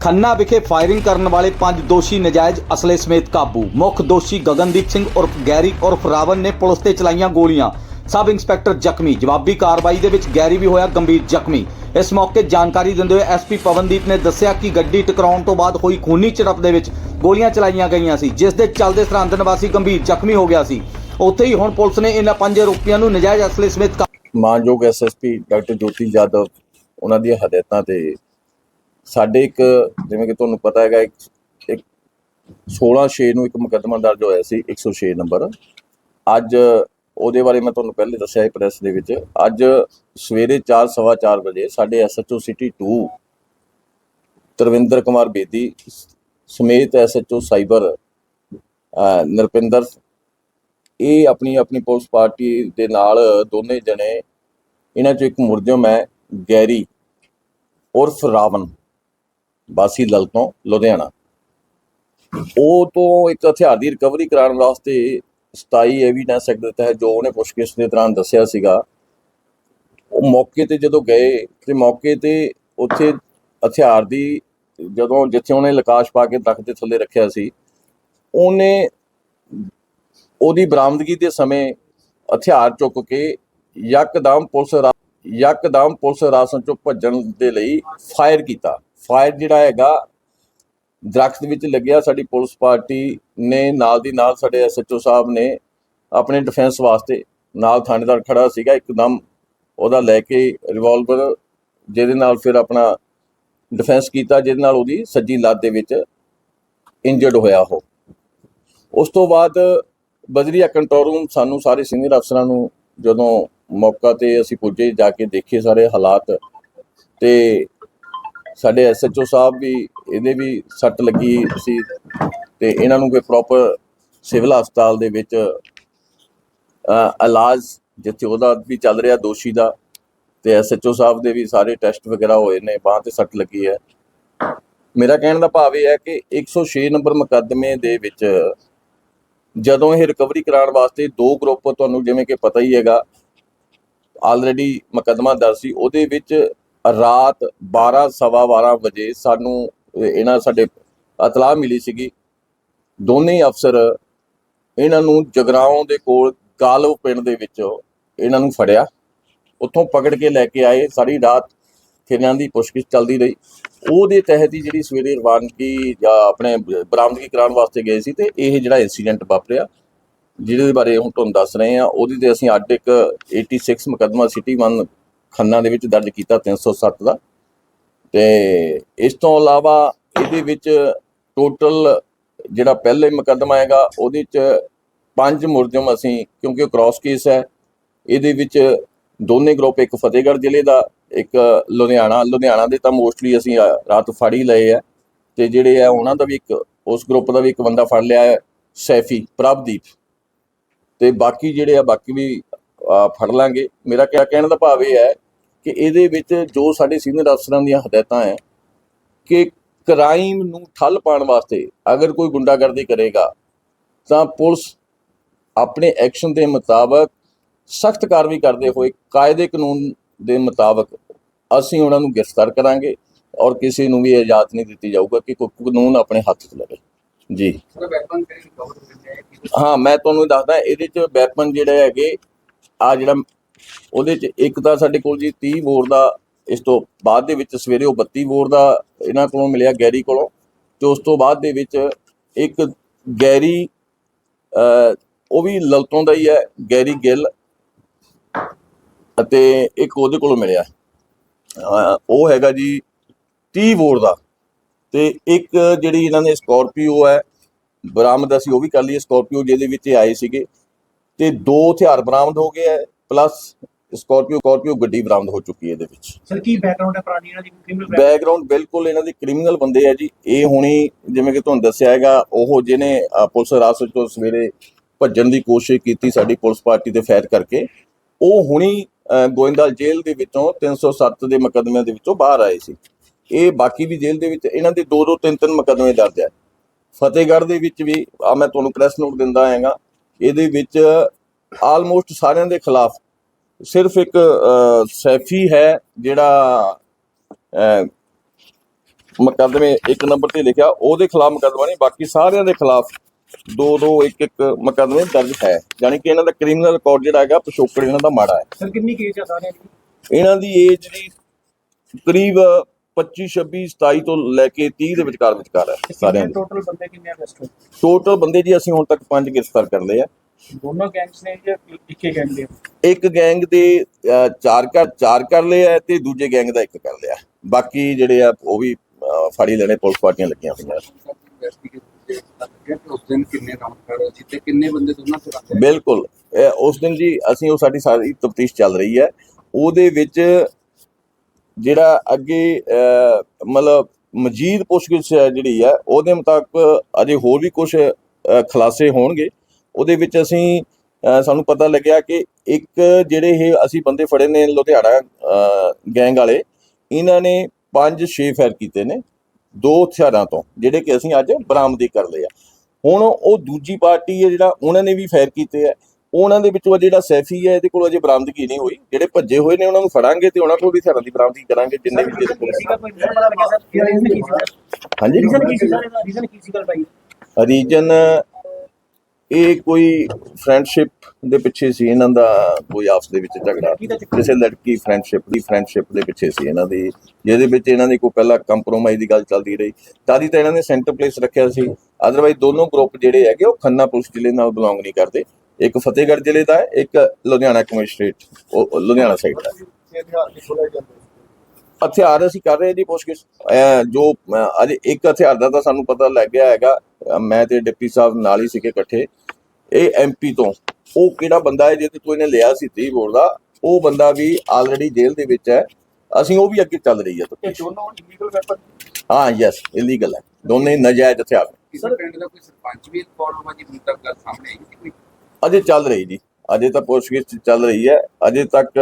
ਖੰਨਾ ਵਿਖੇ ਫਾਇਰਿੰਗ ਕਰਨ ਵਾਲੇ ਪੰਜ ਦੋਸ਼ੀ ਨਜਾਇਜ਼ ਅਸਲੇ ਸਮੇਤ ਕਾਬੂ। ਮੁੱਖ ਦੋਸ਼ੀ ਗਗਨਦੀਪ ਸਿੰਘ ਉਰਫ ਗੈਰੀ ਉਰਫ ਰਾਵਨ ਨੇ ਪੁਲਿਸ ਤੇ ਚਲਾਈਆਂ ਗੋਲੀਆਂ। ਸਬ ਇੰਸਪੈਕਟਰ ਜ਼ਖਮੀ। ਜਵਾਬੀ ਕਾਰਵਾਈ ਦੇ ਵਿੱਚ ਗੈਰੀ ਵੀ ਹੋਇਆ ਗੰਭੀਰ ਜ਼ਖਮੀ। ਇਸ ਮੌਕੇ ਜਾਣਕਾਰੀ ਦਿੰਦੇ ਹੋਏ ਐਸਪੀ ਪਵਨਦੀਪ ਨੇ ਦੱਸਿਆ ਕਿ ਗੱਡੀ ਟਕਰਾਉਣ ਤੋਂ ਬਾਅਦ ਹੋਈ ਖੂਨੀ ਝੜਪ ਦੇ ਵਿੱਚ ਗੋਲੀਆਂ ਚਲਾਈਆਂ ਗਈਆਂ ਸੀ, ਜਿਸ ਦੇ ਚੱਲਦੇ ਸਰਹੰਦ ਨਿਵਾਸੀ ਗੰਭੀਰ ਜ਼ਖਮੀ ਹੋ ਗਿਆ ਸੀ। ਉੱਥੇ ਹੀ ਹੁਣ ਪੁਲਿਸ ਨੇ ਇਹਨਾਂ ਪੰਜ ਆਰੋਪੀਆਂ ਨੂੰ ਨਜਾਇਜ਼ ਅਸਲੇ ਸਮੇਤ ਕਾ- ਮਾਨਯੋਗ ਐਸਐਸਪੀ ਡਾਕਟਰ ਜੋਤੀ ਜਾਦਵ ਉਹਨਾਂ ਦੀਆਂ ਹਦਾਇਤਾਂ ਤੇ ਸਾਡੇ ਇੱਕ, ਜਿਵੇਂ ਕਿ ਤੁਹਾਨੂੰ ਪਤਾ ਹੈਗਾ, ਇੱਕ ਇੱਕ 16 6 ਨੂੰ ਇੱਕ ਮੁਕੱਦਮਾ ਦਰਜ ਹੋਇਆ ਸੀ 106 ਨੰਬਰ। ਅੱਜ ਉਹਦੇ ਬਾਰੇ ਮੈਂ ਤੁਹਾਨੂੰ ਪਹਿਲੇ ਦੱਸਿਆ ਸੀ ਪ੍ਰੈਸ ਦੇ ਵਿੱਚ। ਅੱਜ ਸਵੇਰੇ 4:15 ਵਜੇ ਸਾਡੇ ਐਸਐਚਓ ਸਿਟੀ 2 ਤਰਵਿੰਦਰ ਕੁਮਾਰ ਬੇਦੀ ਸਮੇਤ ਐਸਐਚਓ ਸਾਈਬਰ ਨਰਪਿੰਦਰ, ਇਹ ਆਪਣੀ ਆਪਣੀ ਪੁਲਿਸ ਪਾਰਟੀ ਦੇ ਨਾਲ ਦੋਨੇ ਜਣੇ, ਇਹਨਾਂ ਚੋਂ ਇੱਕ ਮੁਰਜਮ ਹੈ, ਗੈਰੀ ਉਰਫ ਰਾਵਨ ਬਾਸੀ ਲਲ ਤੋਂ ਲੁਧਿਆਣਾ। ਉਹ ਤੋਂ ਇੱਕ ਹਥਿਆਰ ਦੀ ਰਿਕਵਰੀ ਕਰਾਉਣ ਵਾਸਤੇ 27 ਐਵੀਡੈਂਸ ਐਕਟ ਦੇ ਤਹਿਤ ਜੋ ਉਹਨੇ ਪੁੱਛਗਿੱਛ ਦੇ ਦੌਰਾਨ ਦੱਸਿਆ ਸੀਗਾ, ਉਹ ਮੌਕੇ ਤੇ ਜਦੋਂ ਗਏ ਤੇ ਮੌਕੇ ਤੇ ਉੱਥੇ ਹਥਿਆਰ ਦੀ ਜਦੋਂ ਜਿੱਥੇ ਉਹਨੇ ਲਕਾਸ਼ ਪਾ ਕੇ ਤਖਤ ਦੇ ਥੱਲੇ ਰੱਖਿਆ ਸੀ, ਉਹਨੇ ਉਹਦੀ ਬਰਾਮਦਗੀ ਦੇ ਸਮੇਂ ਹਥਿਆਰ ਚੁੱਕ ਕੇ ਯਕਦਮ ਪੁਲਿਸ ਰਾ- ਯਕਦਮ ਪੁਲਿਸ ਰਾਸਨ ਚੋਂ ਭੱਜਣ ਦੇ ਲਈ ਫਾਇਰ ਕੀਤਾ। ਫਾਇਰ ਜਿਹੜਾ ਹੈਗਾ, ਦਰਖਤ ਵਿੱਚ ਲੱਗਿਆ। ਸਾਡੀ ਪੁਲਿਸ ਪਾਰਟੀ ਨੇ ਨਾਲ ਦੀ ਨਾਲ ਸਾਡੇ ਐਸਐਚਓ ਸਾਹਿਬ ਨੇ ਆਪਣੇ ਡਿਫੈਂਸ ਵਾਸਤੇ ਨਾਲ ਥਾਣੇਦਾਰ ਖੜਾ ਸੀਗਾ। ਇੱਕਦਮ ਉਹਦਾ ਲੈ ਕੇ ਰਿਵਾਲਵਰ ਜਿਹਦੇ ਨਾਲ ਫਿਰ ਆਪਣਾ ਡਿਫੈਂਸ ਕੀਤਾ, ਜਿਹਦੇ ਨਾਲ ਉਹਦੀ ਸੱਜੀ ਲੱਤ ਦੇ ਵਿੱਚ ਇੰਜਰਡ ਹੋਇਆ ਉਹ। ਉਸ ਤੋਂ ਬਾਅਦ ਬਜਰੀਆ ਕੰਟਰੋਲ ਰੂਮ ਸਾਨੂੰ ਸਾਰੇ ਸੀਨੀਅਰ ਅਫਸਰਾਂ ਨੂੰ ਜਦੋਂ ਮੌਕਾ ਤੇ ਅਸੀਂ ਪੁੱਜੇ, ਜਾ ਕੇ ਦੇਖੇ ਸਾਰੇ ਹਾਲਾਤ ਤੇ ਸਾਡੇ ਐਸਐਚਓ ਸਾਹਿਬ ਵੀ ਇਹਦੇ ਵੀ ਸੱਟ ਲੱਗੀ ਸੀ ਤੇ ਇਹਨਾਂ ਨੂੰ ਕੋਈ ਪ੍ਰੋਪਰ ਸਿਵਲ ਹਸਪਤਾਲ ਦੇ ਵਿੱਚ ਇਲਾਜ ਜਿੱਥੇ ਉਹਦਾ ਵੀ ਚੱਲ ਰਿਹਾ ਦੋਸ਼ੀ ਦਾ ਤੇ ਐਸਐਚਓ ਸਾਹਿਬ ਦੇ ਵੀ ਸਾਰੇ ਟੈਸਟ ਵਗੈਰਾ ਹੋਏ ਨੇ, ਬਾਂਹ ਤੇ ਸੱਟ ਲੱਗੀ ਹੈ। ਮੇਰਾ ਕਹਿਣ ਦਾ ਭਾਵ ਇਹ ਹੈ ਕਿ 106 ਨੰਬਰ ਮੁਕੱਦਮੇ ਦੇ ਵਿੱਚ ਜਦੋਂ ਇਹ ਰਿਕਵਰੀ ਕਰਾਉਣ ਵਾਸਤੇ ਦੋ ਗਰੁੱਪ ਤੁਹਾਨੂੰ ਜਿਵੇਂ ਕਿ ਪਤਾ ਹੀ ਹੈਗਾ ਆਲਰੇਡੀ ਮੁਕੱਦਮਾ ਦਰਜ ਸੀ, ਉਹਦੇ ਵਿੱਚ ਰਾਤ 12 ਸਵਾ 12 ਵਜੇ ਸਾਨੂੰ ਇਹਨਾਂ ਸਾਡੇ ਇਤਲਾਹ ਮਿਲੀ ਸੀਗੀ। ਦੋਨੇ ਅਫਸਰ ਇਹਨਾਂ ਨੂੰ ਜਗਰਾਉਂ ਦੇ ਕੋਲ ਗਾਲਵ ਪਿੰਡ ਦੇ ਵਿੱਚ ਇਹਨਾਂ ਨੂੰ ਫੜਿਆ। ਉੱਥੋਂ ਪਕੜ ਕੇ ਲੈ ਕੇ ਆਏ। ਸਾਰੀ ਰਾਤ ਫਿਰ ਇਹਨਾਂ ਦੀ ਪੁੱਛਗਿੱਛ ਚੱਲਦੀ ਰਹੀ। ਉਹਦੇ ਤਹਿਤ ਹੀ ਜਿਹੜੀ ਸਵੇਰੇ ਰਵਾਨਗੀ ਜਾਂ ਆਪਣੇ ਬਰਾਮਦਗੀ ਕਰਾਉਣ ਵਾਸਤੇ ਗਏ ਸੀ ਤੇ ਇਹ ਜਿਹੜਾ ਇਨਸੀਡੈਂਟ ਵਾਪਰਿਆ, ਜਿਹਦੇ ਬਾਰੇ ਹੁਣ ਤੁਹਾਨੂੰ ਦੱਸ ਰਹੇ ਆ ਉਹਦੀ ਤੇ ਅਸੀਂ ਅੱਡ ਇੱਕ 86 ਮੁਕੱਦਮਾ ਸਿਟੀ 1 ਖੰਨਾ ਦੇ ਵਿੱਚ ਦਰਜ ਕੀਤਾ 307 ਦਾ। ਤੇ ਇਸ ਤੋਂ ਇਲਾਵਾ ਇਹਦੇ ਵਿੱਚ ਟੋਟਲ ਜਿਹੜਾ ਪਹਿਲੇ ਮੁਕੱਦਮਾ ਹੈਗਾ, ਉਹਦੇ ਚ ਪੰਜ ਮੁਰਜਮ ਅਸੀਂ, ਕਿਉਂਕਿ ਉਹ ਕ੍ਰਾਸ ਕੇਸ ਹੈ, ਇਹਦੇ ਵਿੱਚ ਦੋਨੇ ਗਰੁੱਪ ਇੱਕ ਫਤਿਹਗੜ੍ਹ ਜ਼ਿਲ੍ਹੇ ਦਾ, ਇੱਕ ਲੁਧਿਆਣਾ ਲੁਧਿਆਣਾ ਦੇ ਤਾਂ ਮੋਸਟਲੀ ਅਸੀਂ ਰਾਤ ਫੜ ਹੀ ਲਏ ਆ। ਤੇ ਜਿਹੜੇ ਆ, ਉਹਨਾਂ ਦਾ ਵੀ ਇੱਕ, ਉਸ ਗਰੁੱਪ ਦਾ ਵੀ ਇੱਕ ਬੰਦਾ ਫੜ ਲਿਆ ਹੈ, ਸੈਫੀ, ਪ੍ਰਭਦੀਪ। ਤੇ ਬਾਕੀ ਜਿਹੜੇ ਆ, ਬਾਕੀ ਵੀ ਫੜ ਲਾਂਗੇ। ਮੇਰਾ ਕਿਆ ਕਹਿਣ ਦਾ ਭਾਵ ਇਹ ਹੈ ਕਿ ਇਹਦੇ ਵਿੱਚ ਜੋ ਸਾਡੇ ਸੀਨੀਅਰ ਅਫਸਰਾਂ ਦੀਆਂ ਹਦਾਇਤਾਂ ਹੈ ਕਿ ਕ੍ਰਾਈਮ ਨੂੰ ਠੱਲ ਪਾਉਣ ਵਾਸਤੇ ਅਗਰ ਕੋਈ ਗੁੰਡਾਗਰਦੀ ਕਰੇਗਾ ਤਾਂ ਪੁਲਿਸ ਆਪਣੇ ਐਕਸ਼ਨ ਦੇ ਮੁਤਾਬਕ ਸਖਤ ਕਾਰਵਾਈ ਕਰਦੇ ਹੋਏ ਕਾਇਦੇ ਕਾਨੂੰਨ ਦੇ ਮੁਤਾਬਕ ਅਸੀਂ ਉਹਨਾਂ ਨੂੰ ਗ੍ਰਿਫਤਾਰ ਕਰਾਂਗੇ ਔਰ ਕਿਸੇ ਨੂੰ ਵੀ ਇਜਾਜ਼ਤ ਨਹੀਂ ਦਿੱਤੀ ਜਾਊਗਾ ਕਿ ਕੋਈ ਕਾਨੂੰਨ ਆਪਣੇ ਹੱਥ 'ਚ ਲਵੇ। ਜੀ। ਹਾਂ? ਮੈਂ ਤੁਹਾਨੂੰ ਦੱਸਦਾ ਇਹਦੇ 'ਚ ਵੈਪਨ ਜਿਹੜੇ ਹੈਗੇ ਆ ਜਿਹੜਾ ਉਹਦੇ 'ਚ ਇੱਕ ਤਾਂ ਸਾਡੇ ਕੋਲ ਜੀ 30 ਬੋਰ ਦਾ ਇਸ ਤੋਂ ਬਾਅਦ ਦੇ ਵਿੱਚ ਸਵੇਰੇ ਉਹ 32 ਬੋਰ ਦਾ ਇਹਨਾਂ ਕੋਲੋਂ ਮਿਲਿਆ ਗੈਰੀ ਕੋਲੋਂ ਤੇ ਉਸ ਤੋਂ ਬਾਅਦ ਦੇ ਵਿੱਚ ਇੱਕ ਗੈਰੀ ਉਹ ਵੀ ਲਲਤੋਂ ਦਾ ਹੀ ਹੈ, ਗੈਰੀ ਗਿੱਲ ਅਤੇ ਇੱਕ ਉਹਦੇ ਕੋਲੋਂ ਮਿਲਿਆ। ਉਹ ਹੈਗਾ ਜੀ 30 ਬੋਰ ਦਾ ਤੇ ਇੱਕ ਜਿਹੜੀ ਇਹਨਾਂ ਨੇ ਸਕਾਰਪੀਓ ਹੈ, ਬਰਾਮਦ ਅਸੀਂ ਉਹ ਵੀ ਕਰ ਲਈ ਸਕਾਰਪੀਓ ਜਿਹਦੇ ਵਿੱਚ ਇਹ ਆਏ ਸੀਗੇ। ਤੇ ਦੋ ਹਥਿਆਰ ਬਰਾਮਦ ਹੋ ਗਏ ਹੈ ਪਲੱਸ ਸਕਾਰਪੀਓ ਸਕਾਰਪੀਓ ਗੱਡੀ ਬਰਾਮਦ ਹੋ ਚੁੱਕੀ ਹੈ ਇਹਦੇ ਵਿੱਚ। ਸਰ ਕੀ ਬੈਕਗ੍ਰਾਉਂਡ ਹੈ ਪੁਰਾਣੀ ਇਹਨਾਂ ਦੀ? ਕ੍ਰਿਮੀਨਲ ਬੈਕਗ੍ਰਾਉਂਡ ਬਿਲਕੁਲ ਇਹਨਾਂ ਦੇ ਕ੍ਰਿਮੀਨਲ ਬੰਦੇ ਆ ਜੀ। ਇਹ ਹੁਣੀ ਜਿਵੇਂ ਕਿ ਤੁਹਾਨੂੰ ਦੱਸਿਆ ਹੈਗਾ ਉਹ ਜਿਹਨੇ ਪੁਲਿਸ ਰਾਸਤ ਤੋਂ ਸਵੇਰੇ ਭੱਜਣ ਦੀ ਕੋਸ਼ਿਸ਼ ਕੀਤੀ ਸਾਡੀ ਪੁਲਿਸ ਪਾਰਟੀ ਤੇ ਫਾਇਰ ਕਰਕੇ ਉਹ ਹੁਣੀ ਅ, ਗੋਇੰਦਵਾਲ ਜੇਲ੍ਹ ਦੇ ਵਿੱਚੋਂ 307 ਦੇ ਮੁਕੱਦਮਿਆਂ ਦੇ ਵਿੱਚੋਂ ਬਾਹਰ ਆਏ ਸੀ। ਇਹ ਬਾਕੀ ਵੀ ਜੇਲ੍ਹ ਦੇ ਵਿੱਚ ਇਹਨਾਂ ਦੇ ਦੋ ਦੋ ਤਿੰਨ ਤਿੰਨ ਮੁਕੱਦਮੇ ਦਰਜ ਹੈ। ਫਤਿਹਗੜ੍ਹ ਦੇ ਵਿੱਚ ਵੀ ਆ ਮੈਂ ਤੁਹਾਨੂੰ ਪ੍ਰੈਸ ਨੋਟ ਦਿੰਦਾ ਆਂਗਾ ਇਹਦੇ ਵਿੱਚ ਆਲਮੋਸਟ ਸਾਰਿਆਂ ਦੇ ਖਿਲਾਫ ਸਿਰਫ ਇੱਕ ਸੈਫੀ ਹੈ ਜਿਹੜਾ ਮੁਕੱਦਮੇ ਇੱਕ ਨੰਬਰ ਤੇ ਲਿਖਿਆ ਉਹਦੇ ਖਿਲਾਫ ਮੁਕੱਦਮਾ ਨਹੀਂ ਬਾਕੀ ਸਾਰਿਆਂ ਦੇ ਖਿਲਾਫ ਦੋ ਦੋ ਇੱਕ ਇੱਕ ਮੁਕੱਦਮੇ ਦਰਜ ਹੈ। ਯਾਨੀ ਕਿ ਇਹਨਾਂ ਦਾ ਕ੍ਰਿਮੀਨਲ ਰਿਕਾਰਡ ਜਿਹੜਾ ਹੈਗਾ ਪਿਛੋਕੜ ਇਹਨਾਂ ਦਾ ਮਾੜਾ ਹੈ। ਸਰ ਕਿੰਨੀ ਕੇਸ ਆ ਸਾਰਿਆਂ ਦੀ? ਇਹਨਾਂ ਦੀ ਏਜ ਦੀ ਕਰੀਬ 25 26 27 ਤੋਂ ਲੈ ਕੇ 30 ਦੇ ਵਿਚਕਾਰ ਵਿਚਕਾਰ ਹੈ ਸਾਰਿਆਂ ਦੀ। ਟੋਟਲ ਬੰਦੇ ਕਿੰਨੇ ਅਰੈਸਟ ਹੋਏ? ਟੋਟਲ ਬੰਦੇ ਜੀ ਅਸੀਂ ਹੁਣ ਤੱਕ ਪੰਜ ਗ੍ਰਿਫਤਾਰ ਕਰ ਲਏ ਆ। ਦੋਨੋਂ ਗੈਂਗਸ ਨੇ ਜਾਂ ਇੱਕੇ ਗੈਂਗ ਦੇ? ਇੱਕ ਗੈਂਗ ਦੇ ਚਾਰ ਕਰ ਚਾਰ ਕਰ ਲਏ ਆ ਤੇ ਦੂਜੇ ਗੈਂਗ ਦਾ ਇੱਕ ਕਰ ਲਿਆ। ਬਾਕੀ ਜਿਹੜੇ ਆ ਉਹ ਵੀ ਫੜੀ ਲੈਣੇ ਪੁਲਿਸ ਪਾਰਟੀਆਂ ਲੱਗੀਆਂ ਹੋਈਆਂ। ਬਿਲਕੁਲ। ਉਸ ਦਿਨ ਜੀ ਅਸੀਂ ਉਹ ਸਾਡੀ ਸਾਰੀ ਤਫਤੀਸ਼ ਚੱਲ ਰਹੀ ਹੈ। ਉਹਦੇ ਵਿੱਚ ਜਿਹੜਾ ਅੱਗੇ ਮਤਲਬ ਮਜੀਦ ਪੁੱਛਗਿੱਛ ਜਿਹੜੀ ਹੈ, ਉਹਦੇ ਮੁਤਾਬਕ ਅਜੇ ਹੋਰ ਵੀ ਕੁਝ ਖੁਲਾਸੇ ਹੋਣਗੇ। ਉਹਦੇ ਵਿੱਚ ਅਸੀਂ ਸਾਨੂੰ ਪਤਾ ਲੱਗਿਆ ਕਿ ਇੱਕ ਜਿਹੜੇ ਇਹ ਅਸੀਂ ਬੰਦੇ ਫੜੇ ਨੇ ਲੁਧਿਆਣਾ ਗੈਂਗ ਵਾਲੇ, ਇਹਨਾਂ ਨੇ 5-6 ਫਾਇਰ ਕੀਤੇ ਨੇ, ਦੋ ਹਥਿਆਰਾਂ ਤੋਂ, ਜਿਹੜੇ ਕਿ ਅਸੀਂ ਅੱਜ ਬਰਾਮਦੀ ਕਰ ਲਏ ਆ। ਹੁਣ ਉਹ ਦੂਜੀ ਪਾਰਟੀ ਹੈ ਜਿਹੜਾ, ਉਹਨਾਂ ਨੇ ਵੀ ਫਾਇਰ ਕੀਤੇ ਆ। ਉਹਨਾਂ ਦੇ ਵਿੱਚੋਂ ਜਿਹੜਾ ਸੈਫੀ ਹੈ ਇਹਦੇ ਕੋਲ ਅਜੇ ਬਰਾਮਦਗੀ ਨਹੀਂ ਹੋਈ। ਜਿਹੜੇ ਭੱਜੇ ਹੋਏ ਨੇ ਉਹਨਾਂ ਨੂੰ ਫੜਾਂਗੇ ਤੇ ਉਹਨਾਂ ਕੋਲ ਵੀ ਹਥਿਆਰਾਂ ਦੀ ਬਰਾਮਦਗੀ ਕਰਾਂਗੇ ਜਿੰਨੇ ਵੀ ਜਿਹਦੇ ਕੋਲ ਸੀਗਾ ਹਾਂਜੀ? ਰੀਜ਼ਨ ਕੀ ਸੀ ਸਰ? ਇਹਦਾ ਰੀਜ਼ਨ ਕੀ ਸੀ ਗੱਲ ਭਾਈ? ਰੀਜਨ ਇਹ ਕੋਈ ਫਰੈਂਡਸ਼ਿਪ ਦੇ ਪਿੱਛੇ ਸੀ ਇਹਨਾਂ ਦਾ ਕੋਈ ਆਪਸ ਦੇ ਵਿੱਚ ਝਗੜਾ। ਕਿਸੇ ਲੜਕੀ ਫਰੈਂਡਸ਼ਿਪ ਦੀ ਫਰੈਂਡਸ਼ਿਪ ਦੇ ਪਿੱਛੇ ਸੀ ਇਹਨਾਂ ਦੀ ਜਿਹਦੇ ਵਿੱਚ ਇਹਨਾਂ ਦੀ ਕੋਈ ਪਹਿਲਾਂ ਕੰਪਰੋਮਾਈਜ਼ ਦੀ ਗੱਲ ਚੱਲਦੀ ਰਹੀ। ਤਾਦੀ ਤਾਂ ਇਹਨਾਂ ਨੇ ਸੈਂਟਰ ਪਲੇਸ ਰੱਖਿਆ ਸੀ। ਅਦਰਵਾਈਜ਼ ਦੋਨੋਂ ਗਰੁੱਪ ਜਿਹੜੇ ਹੈਗੇ ਉਹ ਖੰਨਾ ਪੁਲਿਸ ਜ਼ਿਲ੍ਹੇ ਨਾਲ ਬਿਲੋਂਗ ਨਹੀਂ ਕਰਦੇ। ਇੱਕ ਫਤਿਹਗੜ੍ਹ ਜ਼ਿਲ੍ਹੇ ਦਾ ਹੈ ਇੱਕ ਲੁਧਿਆਣਾ ਕਮਿਸ਼ਨਰੇਟ ਉਹ ਲੁਧਿਆਣਾ ਸਾਈਡ ਦਾ ਹੈ। ਹਥਿਆਰ ਅਸੀਂ ਕਰ ਰਹੇ ਹਾਂ ਜੀ ਪੁੱਛਗਿੱਛ। ਅਹ ਜੋ ਅਹ ਅਜੇ ਇੱਕ ਹਥਿਆਰ ਦਾ ਤਾਂ ਸਾਨੂੰ ਪਤਾ ਲੱਗ ਗਿਆ ਹੈਗਾ ਅਹ ਮੈਂ ਤੇ ਡਿਪਟੀ ਸਾਹਿਬ ਨਾਲ ਹੀ ਸੀਗੇ ਇਕੱਠੇ। ਇਹ ਐਮਪੀ ਤੋਂ ਉਹ ਕਿਹੜਾ ਬੰਦਾ ਹੈ ਜਿਹਦੇ ਤੋਂ ਇਹਨੇ ਲਿਆ ਸੀ 30 ਬੋਰ ਦਾ ਉਹ ਬੰਦਾ ਵੀ ਆਲਰੇਡੀ ਜੇਲ੍ਹ ਦੇ ਵਿੱਚ ਹੈ। ਅਸੀਂ ਉਹ ਵੀ ਅੱਗੇ ਚੱਲ ਰਹੀ ਹੈ ਇਹ ਤਫਤੀਸ਼ ਦੋਨੋਂ ਇਲੀਗਲ ਵੈਪਨ ਹਾਂ ਯੈਸ ਇਲੀਗਲ ਹੈ। ਦੋਨੇ ਨਜਾਇਜ਼ ਹਥਿਆਰ ਨੇ। ਕਿਸੇ ਪਿੰਡ ਦਾ ਕੋਈ ਸਰਪੰਚ ਵੀ ਇਨਵੋਲਵ ਹੋਇਆ ਜੀ? ਹੁਣ ਤੱਕ ਗੱਲ ਸਾਹਮਣੇ ਆਈ ਕਿ ਕੋਈ ਅਜੇ ਚੱਲ ਰਹੀ ਜੀ। ਅਜੇ ਤਾਂ ਪੁੱਛਗਿੱਛ ਚੱਲ ਰਹੀ ਹੈ। ਅਜੇ ਤੱਕ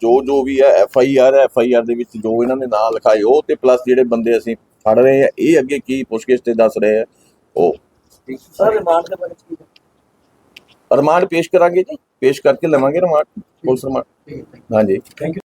ਜੋ ਜੋ ਵੀ ਹੈ F I R F I R ਦੇ ਵਿੱਚ ਜੋ ਇਹਨਾਂ ਨੇ ਨਾਂ ਲਿਖਾਏ ਉਹ ਤੇ ਪਲੱਸ ਜਿਹੜੇ ਬੰਦੇ ਅਸੀਂ ਫੜ ਰਹੇ ਆ ਇਹ ਅੱਗੇ ਕੀ ਪੁੱਛਗਿੱਛ ਤੇ ਦੱਸ ਰਹੇ ਆ ਉਹ। ਸਰ ਰਿਮਾਂਡ ਦੇ ਬਾਰੇ ਕੀ ਰਿਮਾਂਡ ਪੇਸ਼ ਕਰਾਂਗੇ ਜੀ। ਪੇਸ਼ ਕਰਕੇ ਲਵਾਂਗੇ ਰਿਮਾਂਡ ਪੁਲਿਸ ਰਿਮਾਂਡ ਹਾਂਜੀ। Thank you